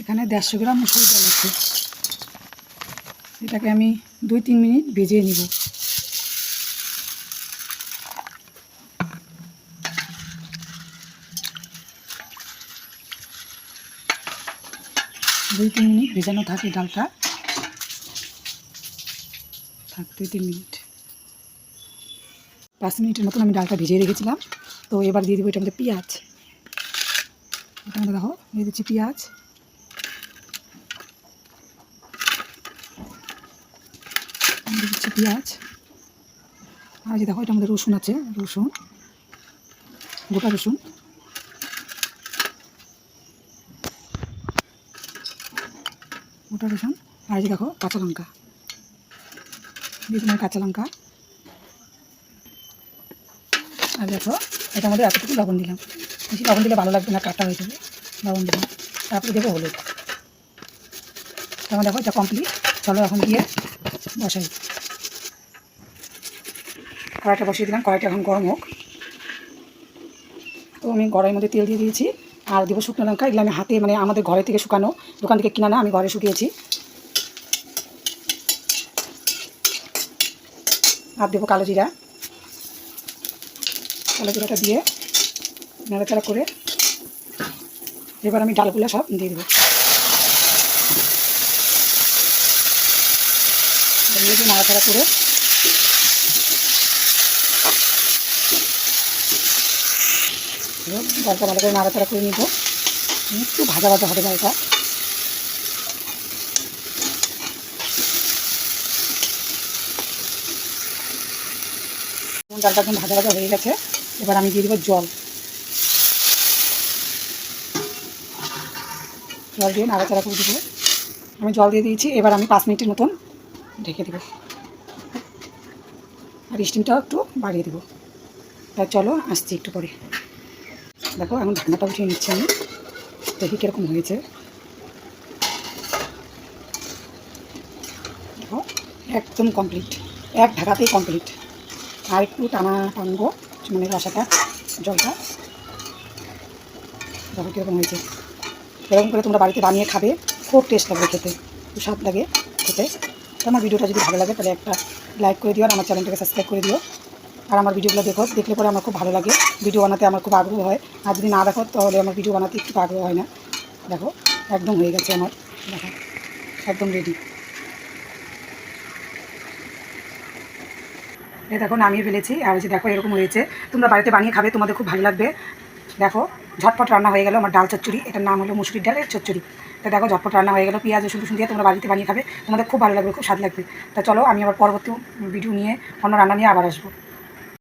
এখানে দেড়শো গ্রাম মুসুর ডাল আছে। এটাকে আমি দুই তিন মিনিট ভেজে নিব। দুই তিন মিনিট ভেজানো থাকে ডালটা। থাক, দুই তিন মিনিট। পাঁচ মিনিটের মতন আমি ডালটা ভিজিয়ে রেখেছিলাম। তো এবার দিয়ে দেবো এটার মধ্যে পেঁয়াজ। এটার মধ্যে দেখো, দিয়ে দিচ্ছি পেঁয়াজ। আমি দিয়ে দিচ্ছি পেঁয়াজ। আর যে দেখো এটার মধ্যে রসুন আছে, রসুন, গোটা রসুন। গোটা রসুন, আর যে দেখো, কাঁচা লঙ্কা। দিয়ে কাঁচা লঙ্কা। আর দেখো এটার মধ্যে এতটুকু লবণ দিলাম। বেশি লবণ দিলে ভালো লাগবে না, কাটা হয়ে যাবে। লবণ দিলাম। তারপরে দেবো হলুদ। তারপর দেখো, এটা কমপ্লিট চলো এখন দিয়ে বসাই কড়াইটা বসিয়ে দিলাম, কড়াইটা এখন গরম হোক। তো আমি কড়াইয়ের মধ্যে তেল দিয়ে দিয়েছি, আর দেবো শুকনো লঙ্কা, এগুলো আমি হাতে মানে আমাদের ঘরে থেকে শুকানো, দোকান থেকে কিনা না আমি ঘরে শুকিয়েছি। আর দেবো কালো জিরা। কালো জিরাটা দিয়ে নাড়াচাড়া করে, এবার আমি ডালগুলো সব দিয়ে দেবো। দিয়ে নাড়াচাড়া করে ডালটা ভালো করে নাড়াচাড়া করে নিব। একটু ভাজা ভাজা হবে ডালটা। এখন ডালটা একদম ভাজা ভাজা হয়ে গেছে। এবার আমি দিয়ে দেবো জল। জল দিয়ে নাড়াচাড়া করে দেবো। আমি জল দিয়ে দিয়েছি। এবার আমি পাঁচ মিনিটের মতন ঢেকে দেবো। আর স্টিমটাও একটু বাড়িয়ে দেবো। তাই চলো, আসছি একটু পরে। দেখো, এখন ঢাকনাটা উঠিয়ে নিচ্ছি আমি। দেখি কীরকম হয়েছে। দেখো, একদম কমপ্লিট এক ঢাকাতেই কমপ্লিট আর একটু টানা টানবো মানে রসাটা, জলটা। দেখো কীরকম হয়েছে। এরকম করে তোমরা বাড়িতে বানিয়ে খাবে। খুব টেস্ট লাগবে খেতে। স্বাদ লাগে খেতে। তো আমার ভিডিওটা যদি ভালো লাগে, তাহলে একটা লাইক করে দিও আর আমার চ্যানেলটাকে সাবস্ক্রাইব করে দিও। আর আমার ভিডিওগুলো দেখো, দেখলে পরে আমার খুব ভালো লাগে। ভিডিও বানাতে আমার খুব আগ্রহ হয়। আর যদি না দেখো, তাহলে আমার ভিডিও বানাতে একটু আগ্রহ হয় না। দেখো, একদম হয়ে গেছে আমার। দেখো, একদম রেডি এই দেখো, নামিয়ে ফেলেছি। আর যে দেখো, এরকম হয়েছে। তোমরা বাড়িতে বানিয়ে খাবে, তোমাদের খুব ভালো লাগবে। দেখো। ঝটপট রান্না হয়ে গেল আমার ডাল চচ্চড়ি, এটার নাম হলো মুসুরির ডালের চচ্চড়ি। তা দেখো, ঝটপট রান্না হয়ে গেল, পেঁয়াজ, রসুন টসুন দিয়ে তোমরা বাড়িতে বানিয়ে খাবে, তোমাদের খুব ভালো লাগবে, খুব স্বাদ লাগবে। তা চলো, আমি আবার পরবর্তী ভিডিও নিয়ে অন্য রান্না নিয়ে আবার আসব।